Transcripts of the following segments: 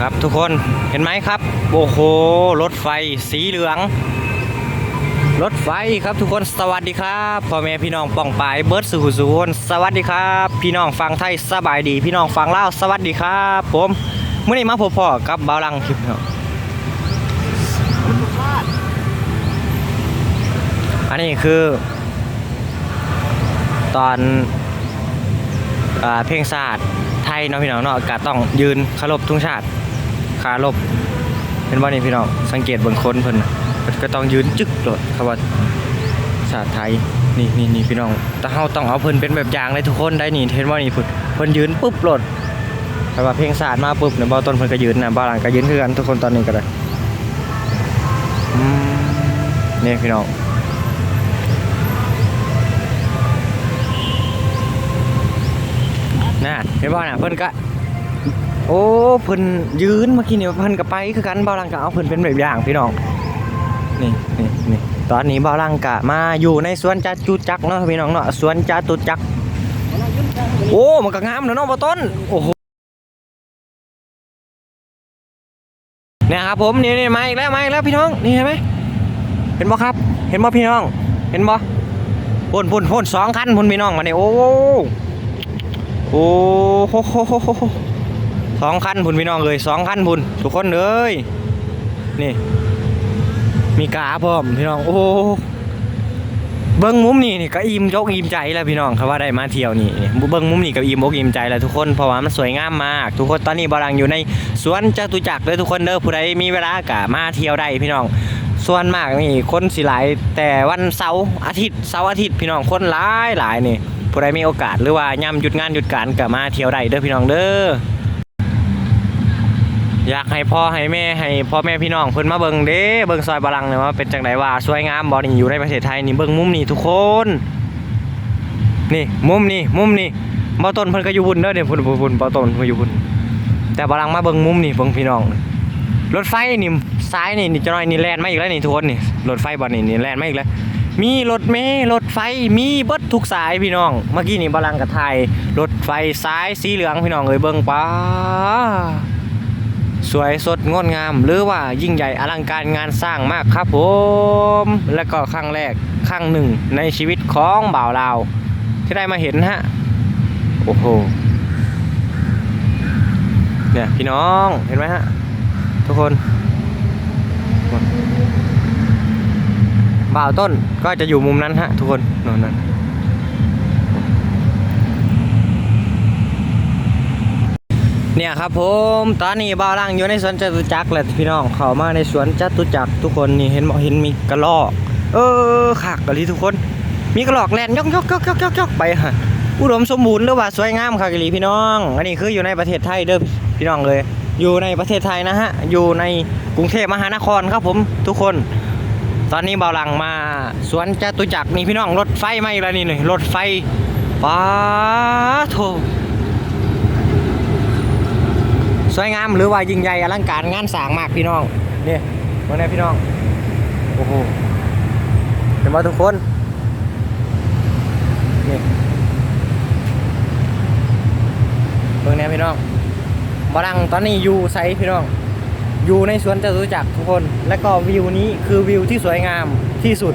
ครับทุกคนเห็นไหมครับ โอ้โหรถไฟสีเหลือง รถไฟครับทุกคนสวัสดีครับพ่อแม่พี่น้องป้องปายเบิร์ดสุขุสุคนสวัสดีครับ พี่น้องฟังไทยสบายดี พี่น้องฟังเล่าสวัสดีครับ ผมเมื่อนี้มาพบพ่อกับบาลังคลิปเนาะอันนี้คือ ตอนอเพลงศาสตร์ไทยเนาะพี่น้องเนาะก็ต้องยืนเคารพทุ่งชาติ คารพเป็นว่านี่พี่น้องสังเกตบางคนเพิ่นน่ะเพิ่นก็ต้องยืนจึกโดดคำว่าศาสตร์ไทยนี่นี่นี่พี่น้องแต่เฮาต้องเอาเพิ่นเป็นแบบอย่างเลยทุกคนได้นี่เห็นว่านี่เพิ่นเพิ่นยืนปุ๊บโหลดแต่ว่าเพลงศาสตร์มาปุ๊บเนี่ยบ่ต้นเพิ่นก็ยืนนะบ่หลังก็ยืนคือกันทุกคนตอนนี้ก็ได้นี่พี่น้องน่ะเห็นบ่น่ะเพิ่นก็ โอ้เพิ่นยืนเมื่อกี้นี่เพิ่นก็ไปคือกันบ่าวลังก็เอาเพิ่นเป็นแบบอย่างพี่น้องนี่นี่นี่ตอนนี้บ่าวลังก็มาอยู่ในสวนจตุจักรเนาะพี่น้องเนาะสวนจตุจักรโอ้มันก็งามเนาะเนาะบ่ต้นโอ้โหเนี่ยครับผมนี่นี่มาอีกแล้วมาอีกแล้วพี่น้องนี่เห็นไหมเห็นบ่ครับ เห็นบ่พี่น้อง เห็นบ่พ่นพ่นพ่นสองคันพ่นพี่น้องมาเนี่ยโอ้โอ้โหโหโหโหโห สองคันพุ่นพี่น้องเลยสองคันพุ่นทุกคนเลยนี่ มีกาพร้อมพี่น้อง โอ้เบิ้งมุมนี่นี่ก็อิ่มยกอิ่มใจแล้วพี่น้องครับว่าได้มาเที่ยวนี่นี่เบิ้งมุมนี่ก็อิ่มอกอิ่มใจแล้วทุกคนเพราะว่ามันสวยงามมาก ทุกคนตอนนี้บารังอยู่ในสวนจตุจักรเลยทุกคนเด้อผู้ใดมีเวลากะมาเที่ยวได้พี่น้อง ส่วนมากนี่คนสิหลายแต่วันเสาร์อาทิตย์เสาร์อาทิตย์พี่น้องคนหลายหลายนี่ผู้ใดมีโอกาสหรือว่าย่ำหยุดงานหยุดการก็มาเที่ยวได้เด้อพี่น้องเด้อ อยากให้พ่อให้แม่ให้พ่อแม่พี่น้องเพิ่นมาเบิ่งเด้เบิ่งซอยบาลังเนี่ยว่าเป็นจังไดว่าสวยงามบ่นี่อยู่ในประเทศไทยนี่เบิ่งมุมนี่ทุกคน นี่มุมนี่มุมนี่บ่ต้นเพิ่นก็อยู่บุญเด้อเดี๋ยวพุ่นพุ่นบ่ต้นเพิ่นอยู่บุญแต่บาลังมาเบิ่งมุมนี่เบิ่งพี่น้องรถไฟนี่ซ้ายนี่นี่จะน้อยนี่แล่นมาอีกแล้วนี่ทุกคนนี่รถไฟบ่นี่นี่แล่นมาอีกแล้วมีรถเมล์รถไฟมีเบิดทุกสายพี่น้อง เมื่อกี้นี่บาลังกับไทยรถไฟซ้ายสีเหลืองพี่น้องเอ้ยเบิ่งป้า สวยสดงดงาม หรือว่ายิ่งใหญ่อลังการงานสร้างมากครับผม และก็ครั้งแรกครั้งหนึ่งในชีวิตของบ่าวลาว ที่ได้มาเห็นฮะโอ้โหเนี่ยพี่น้องเห็นไหมฮะทุกคนบ่าวต้นก็จะอยู่มุมนั้นฮะทุกคนนนนั้น เนี่ยครับผมตอนนี้บ่าวล่างอยู่ในสวนจตุจักรแหละพี่น้องเข้ามาในสวนจตุจักรทุกคนนี่เห็นบ่เห็นมีกระรอกเออขากกะลีทุกคน มีกระรอกแล่นยกยกยกยกยกยกไปฮะอุดมสมบูรณ์หรือว่าสวยงามค่ะกะลีพี่น้องอันนี้คืออยู่ในประเทศไทยเด้อพี่น้องเลย อยู่ในประเทศไทยนะฮะอยู่ในกรุงเทพมหานครครับผมทุกคน ตอนนี้เบาหลังมาสวนจตุจักรนี่พี่น้องรถไฟมาอีกแล้วนี่หน่อยรถไฟป้าโถ สวยงามหรือว่ายิ่งใหญ่อลังการงานสร้างมากพี่น้องนี่เมื่อไงพี่น้องโอ้โหเห็นไหมทุกคนนี่เบิ่งแน่พี่น้องบาลังตอนนี้อยู่ไซพี่น้อง อยู่ในสวนจตุจักรทุกคน และก็วิวนี้คือวิวที่สวยงามที่สุด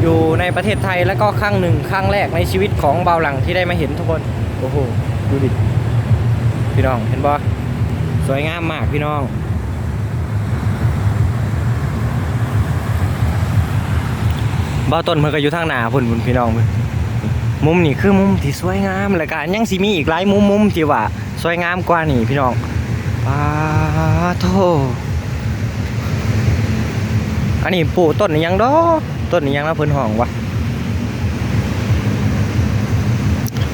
อยู่ในประเทศไทยและก็ครั้งหนึ่งครั้งแรกในชีวิตของเบาหลังที่ได้มาเห็นทุกคน โอ้โห ดูดิ พี่น้องเห็นบ่ สวยงามมากพี่น้องบ้าต้นเพิ่นก็อยู่ทางหนาพุ่นพุ่นพี่น้องมุมนี่คือมุมที่สวยงามแล้วก็ยังสิมีอีกหลายมุมมุมที่ว่าสวยงามกว่านี่พี่น้องปาโทอันนี้ปลูกต้นนี่ยังดอกต้นนี่ยังนะเพิ่นห้องวะ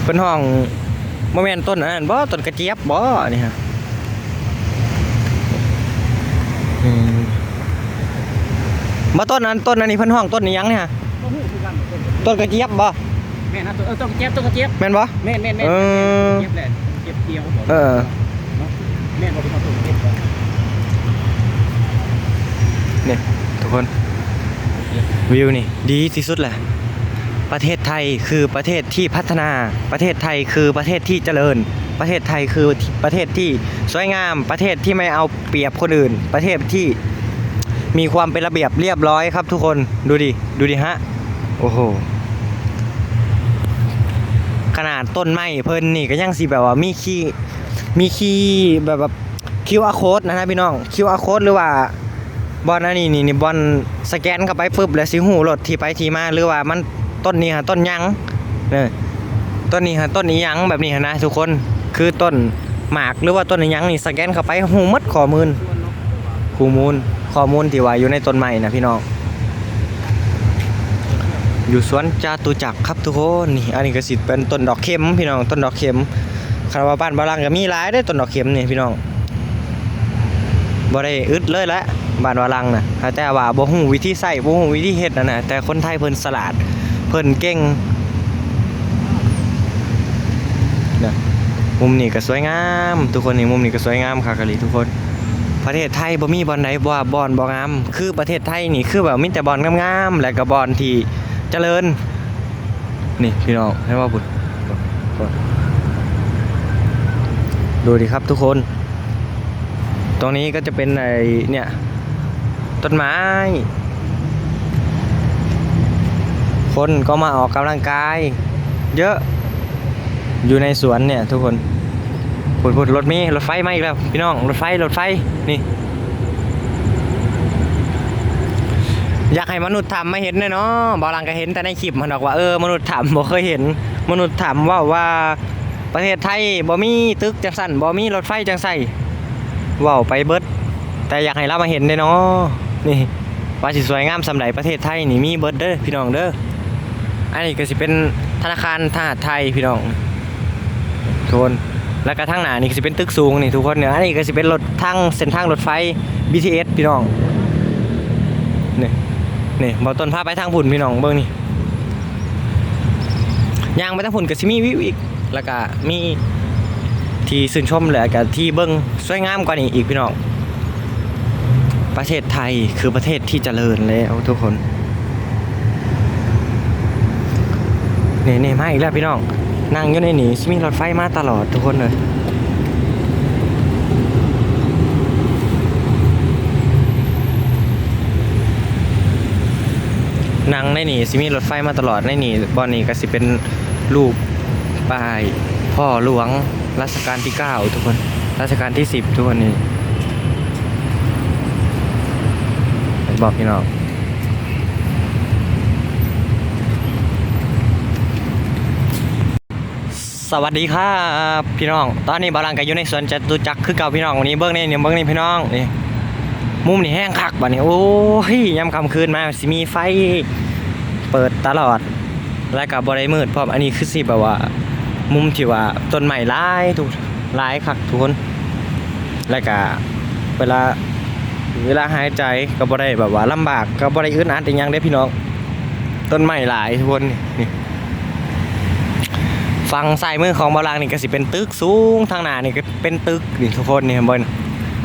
เพิ่นห้องบ่แมนต้นอันนั้นบ่ต้นกระเจี๊ยบบ่นี่ฮะอืม มาต้นนั้นต้นอันนี้เพิ่นห้องต้นนี่ยังเนี่ยฮะก็หูคือกันต้นต้นกระเจี๊ยบบ่แม่นะตัวเออต้นกระเจี๊ยบต้นกระเจี๊ยบแม่นบ่แม่นแม่นแม่นเออเจี๊ยบแหละเจี๊ยบเดียวเออแม่นบ่เป็นต้นกระเจี๊ยบบ่นี่ทุกคนวิวนี่ดีที่สุดแหละประเทศไทยคือประเทศที่พัฒนา ประเทศไทยคือประเทศที่เจริญ ประเทศไทยคือประเทศที่สวยงาม ประเทศที่ไม่เอาเปรียบคนอื่น ประเทศที่ มีความเป็นระเบียบเรียบร้อยครับทุกคนดูดิ ดูดิฮะ โอ้โห ขนาดต้นไม้เพิ่นนี่ก็ยังสิแบบว่ามีขี้มีขี้แบบแบบ QR code นะนะพี่น้อง QR code หรือว่าบอลอันนี้นี่นี่บอลสแกนเข้าไปปุ๊บแล้วสิหูรถที่ไปที่มาหรือว่ามันต้นนี้ฮะต้นยังเนี่ยต้นนี้ฮะต้นนี้ยังแบบนี้ฮะนะทุกคนคือต้นหมากหรือว่าต้นนี้ยังนี่สแกนเข้าไปหูหมดข้อมูลข้อมูล ข้อมูลที่ว่าอยู่ในต้นไม้นะพี่น้อง อยู่สวนจาตุจักรครับทุกคนนี่อันนี้ก็สิเป็นต้นดอกเข็มพี่น้องต้นดอกเข็มคาราบาบ้านบาลังก็มีหลายได้ต้นดอกเข็มนี่พี่น้องบ่ได้อึดเลยแหละบ้านวาลังนะแต่ว่าบ่ฮู้วิธีใช้บ่ฮู้วิธีเฮ็ดนั่นะแต่คนไทยเพิ่นสลาดเพิ่นเก่งนะมุมนี้ก็สวยงาม ทุกคนนี่มุมนี้ก็สวยงามคักะลีทุกคน ประเทศไทยบ่มีบ่อนใดบ่ว่าบอนบ่งาม คือประเทศไทยนี่คือแบบมีแต่บอนงามๆและก็บอนที่เจริญ นี่พี่น้องให้ว่าบุญดูดิครับทุกคน ตรงนี้ก็จะเป็นไอเนี่ยต้นไม้ คนก็มาออกกำลังกาย เยอะอยู่ในสวนเนี่ยทุกคน พูดพูดรถมีรถไฟมาอีกแล้วพี่น้องรถไฟรถไฟนี่ อยากให้มนุษย์ทำไม่เห็นเลยเนาะบอลังก็เห็นแต่ในคลิปมันบอกว่าเออมนุษย์ทำบ่เคยเห็น มนุษย์ทำว่าว่าประเทศไทยบ่มีตึกจังสั่นบ่มีรถไฟจังใส่ว้าวไปเบิดแต่อยากให้เรามาเห็นเด้เนาะนี่ว่าสิสวยงามสำหรับประเทศไทยนี่มีเบิดเด้อพี่น้องเด้ออันนี้ก็สิเป็นธนาคารทหารไทยพี่น้องทุกคน แล้วก็ทางหน้านี่ก็สิเป็นตึกสูงนี่ทุกคนเนี่ยอันนี้ก็สิเป็นรถทางเส้นทางรถไฟ BTS พี่น้องนี่นี่บ่ต้นพาไปทางพุ่นพี่น้องเบิ่งนี่ยางไปทางพุ่นก็สิมีวิวอีกแล้วก็มีที่ชื่นชมและก็ที่เบิ้งสวยงามกว่านี้อีกพี่น้องประเทศไทยคือประเทศที่เจริญแล้วทุกคนนี่นี่มาอีกแล้วพี่น้อง นั่งอยู่ในนี้มีรถไฟมาตลอดทุกคนเลยนั่งในนี่สิมีรถไฟมาตลอดในนี่บอนนี่ก็สิเป็นรูปป้ายพ่อหลวงรัชกาลที่9ทุกคนรัชกาลที่10ทุกคนนี่บอกพี่น้อง สวัสดีครับพี่น้อง ตอนนี้บาลังก็อยู่ในสวนจตุจักรคือเก่าพี่น้องวันนี้เบิ้งนี่เนี่ยเบิ้งนี่พี่น้องนี่มุมนี่แห้งคักบัดนี้โอ้ยยามค่ำคืนมาสิมีไฟเปิดตลอด และกับบริมืดเพราะอันนี้คือสิแบบว่า มุมที่ว่าต้นไม้หลายทุกลายคักทุกคนแล้วก็เวลาเวลาหายใจก็บ่ได้แบบว่าลำบากก็บ่ได้อึดอัดอีหยังได้พี่น้อง ต้นไม้หลายทุกคนนี่ ฝั่งซ้ายมือของบาลางนี่ก็สิเป็นตึกสูงทางหน้านี่ก็เป็นตึกนี่ทุกคนนี่เห็นบ่น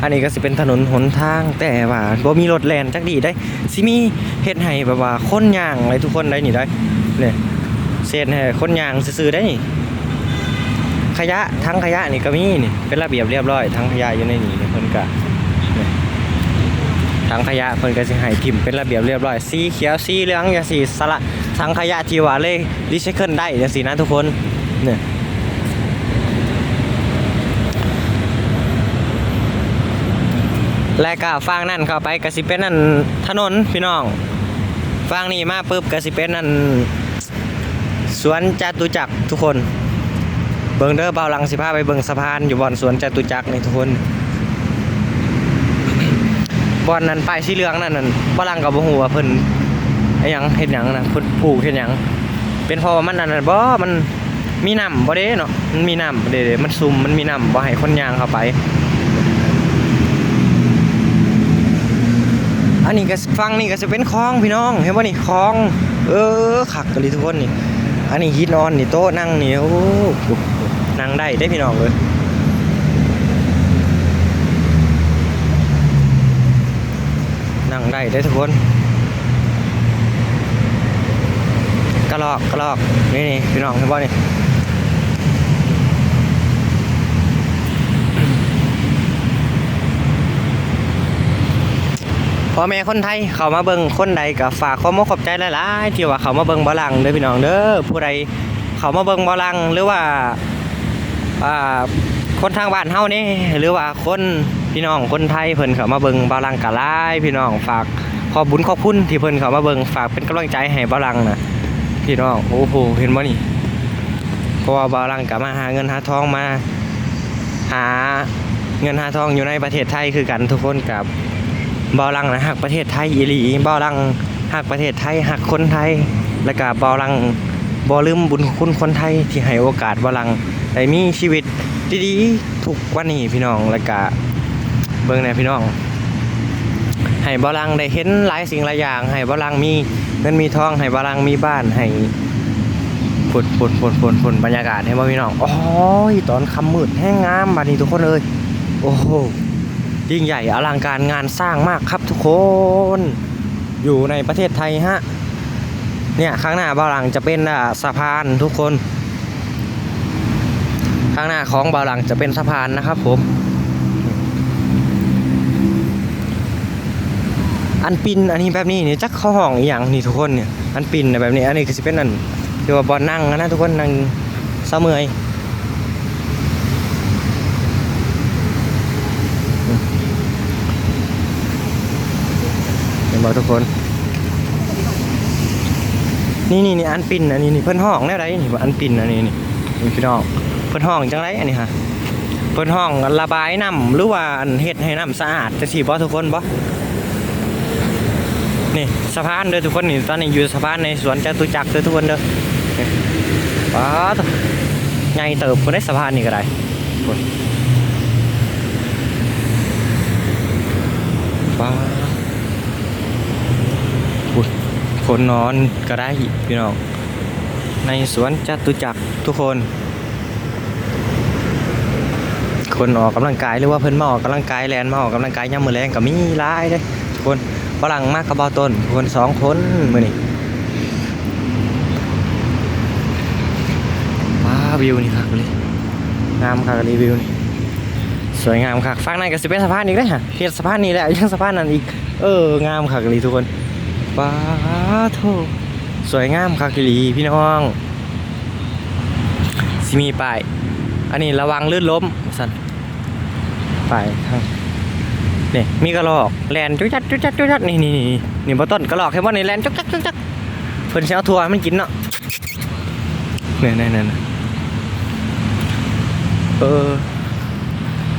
อันนี้ก็สิเป็นถนนหนทางแต่ว่าบ่มีรถแล่นจักดีได้สิมีเฮ็ดให้แบบว่าคนย่างอะไรทุกคนได้นี่ได้เนี่ยเศษให้คนย่างซื่อๆได้นี่ขยะทั้งขยะนี่ก็มีนี่เป็นระเบียบเรียบร้อยทั้งขยะอยู่ในนี่นี่เพิ่นก็ทั้งขยะเพิ่นก็สิให้ทิมเป็นระเบียบเรียบร้อยสีเขียวสีเหลืองจังซี่สละทั้งขยะที่ว่าเลยรีไซเคิลได้จังซี่นะทุกคน นี่และก็ฟังนั่นเข้าไปก็สิเป็นนั่นถนนพี่น้องฟังนี่มาปุ๊บก็สิเป็นนั่นสวนจตุจักรทุกคน เบิงเด้อเบาลังสิพาไปเบิงสะพานอยู่บ่อนสวนจตุจักรนี่ทุกคนบ่อนนั้นป้ายสีเหลืองนั่นนั่นบ่หลังก็บ่ฮู้ว่าเพิ่นไอ้ยังเฮ็ดหยังนะเพิ่นปลูกเฮ็ดหยังเป็นเพราะมันนั่นน่ะบ่มัน มีน้ำบ่เด้เนาะมันมีน้ำเด้มันซุ่มมันมีน้ำบ่ให้คนยางเข้าไป อันนี้ก็ฟังนี่ก็จะเป็นคลองพี่น้องเห็นบ่นี่คลอง เออคักกันเลยทุกคนนี่อันนี้ฮิตนอนนี่โต๊ะนั่งนี่โอ้โหนั่งได้ได้พี่น้องเลยนั่งได้ได้ทุกคนกระลอกกระลอกนี่นี่พี่น้องเห็นบ่นี่ พ่อแม่คนไทยเขามาเบิ่งคนใดก็ฝากความมขอบใจหลายๆที่ว่าเขามาเบิ่งบอลังเด้อพี่น้องเด้อผู้ใดเขามาเบิ่งบอลังหรือว่าอ่าคนทางบ้านเฮานี่หรือว่าคนพี่น้องคนไทยเพิ่นเขามาเบิ่งบอลังกะหลายพี่น้องฝากขอบบุญขอบคุณที่เพิ่นเขามาเบิ่งฝากเป็นกำลังใจให้บอลังนะพี่น้องโอ้โหเห็นบ่นี่เพราะว่าบอลังก็มาหาเงินหาทองมาหาเงินหาทองอยู่ในประเทศไทยคือกันทุกคนกับ บอลังนะหักประเทศไทยอีหลีบอลังหักประเทศไทยหักคนไทย แล้วก็บอลังบอลืมบุญคุณคนไทยที่ให้โอกาสบอลังได้มีชีวิตดีๆทุกวันนี้พี่น้องแล้วก็เบิ่งแน่พี่น้อง ให้บอลังได้เห็นหลายสิ่งหลายอย่าง ให้บอลังมีเงินมีทองให้บอลังมีบ้านให้ฝนฝนฝนฝนฝนบรรยากาศให้บ่พี่น้องโอ้ยตอนคำมืดแห้งงามบัดนี้ทุกคนเลยโอ้โห ยิ่งใหญ่อลังการงานสร้างมากครับทุกคน อยู่ในประเทศไทยฮะ เนี่ยข้างหน้าบาหลังจะเป็นสะพานทุกคน ข้างหน้าของบาหลังจะเป็นสะพานนะครับผม อันปินอันนี้แบบนี้นี่จักเข้าห้องอย่างนี่ทุกคนเนี่ย อันปินน่ะแบบนี้ อันนี้ก็จะเป็นอันเรียกว่าบอลนั่งนะทุกคนนั่งเสมอย เห็นบ่ทุกคน นี่นี่นี่อันปินอันนี้นี่เพิ่นห้องแนวใดนี่ว่าอันปินอันนี้นี่นี่พี่น้องเพิ่นห้องจังไรอันนี้ฮะเพิ่นห้องระบายน้ำหรือว่าอันเฮ็ดให้น้ำสะอาดจะสิบ่ทุกคนบ่นี่สะพานเด้อทุกคนนี่ตอนนี้อยู่สะพานในสวนจตุจักรเด้อทุกคนเด้อนี่ป๊าดใหญ่เติบบ่ได้สะพานนี่ก็ได้ป๊าด คนนอนก็ได้พี่น้องในสวนจตุจักรทุกคน คนออกกำลังกายหรือว่าเพิ่นมาออกกำลังกายแลนมาออกกำลังกายย่ำมือแรงก็มีหลายเด้ทุกคนฝรั่งมากกระเบาต้นคนสองคนมือนี่ว้าวิวนี่คักเลยงามคักรีวิวนี่สวยงามคักฟังในก็สิเป็นสะพานอีกได้ฮะเฮ็ดสะพานนี้แหละยังสะพานนั้นอีก เออ งามคักเลยทุกคน ว้าโถสวยงามคากิลีพี่น้องสิมีป้ายอันนี้ระวังลื่นล้มสันป้ายข้างนี่มีกระรอกแลนจุ๊จัดจุ๊จัดจุ๊จัดนี่นี่นี่นี่บต้นกระรอกเห็นบ่นี่แลนจุ๊จัดจุ๊จัดเพิ่นสิเอาทัวร์มันกินเนาะเนี่ยเนี่ยเนี่ยเออ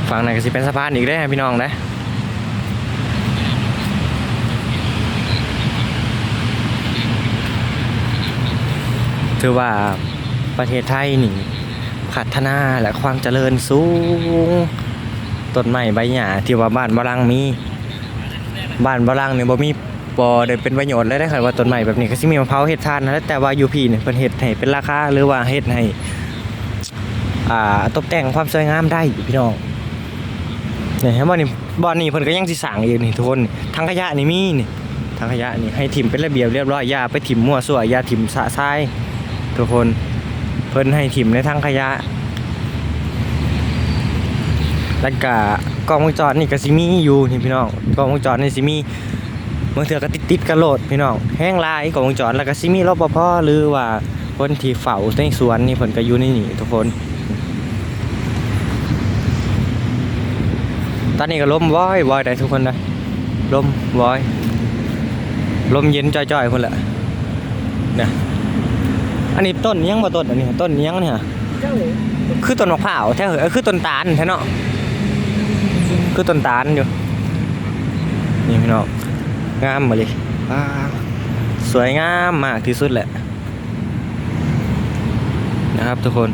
ฝั่งไหนก็สิเป็นสะพานอีกได้พี่น้องนะ ถือว่าประเทศไทยนี่พัฒนาและความเจริญสูงต้นไม้ใบหญ้าที่ว่าบ้านบาลังมีบ้านบาลังเนี่ยบ่มีปอได้เป็นประโยชน์เลยได้อค่ะว่าต้นไม้แบบนี้ก็สิมีมะพร้าวเฮ็ดทานนะแต่ว่าอยู่พี่เนี่ยเพิ่นเฮ็ดให้เป็นราคาหรือว่าเฮ็ดให้อ่าตกแต่งความสวยงามได้พี่น้องเนี่ยเห็นบ่นี่บ่อนนี่เพิ่นก็ยังสิสร้างอีกนี่ทุกคนทางขยะนี่มีนี่ทางขยะนี่ให้ถิ่มเป็นระเบียบเรียบร้อยอย่าไปถิ่มมั่วซั่วอย่าถิ่มสะทราย ทุกคนเพิ่นให้ถิ่มในทางขยะ แล้วก็กล้องวงจรนี่ก็สิมีอยู่นี่พี่น้องกล้องวงจรนี่สิมีบางเทื่อก็ติดติดกันโหลดพี่น้องแห้งลายกล้องวงจรแล้วก็สิมีรปภหรือว่าคนที่เฝ้าในสวนนี่เพิ่นก็อยู่ในนี่ทุกคน ตอนนี้ก็ลมว้อยว้อยได้ทุกคนนะลมว้อยลมเย็นจ่อยๆพุ่นละเนี่ย อันนี้ต้นยังบ่ต้นอันนี้ต้นยังเนี่ยเจ้าคือต้นมะพร้าวแท้เหรอเออคือต้นตาลแท้เนาะคือต้นตาลอยู่นี่พี่น้องงามมาเลยว้าวสวยงามมากที่สุดแหละนะครับทุกคน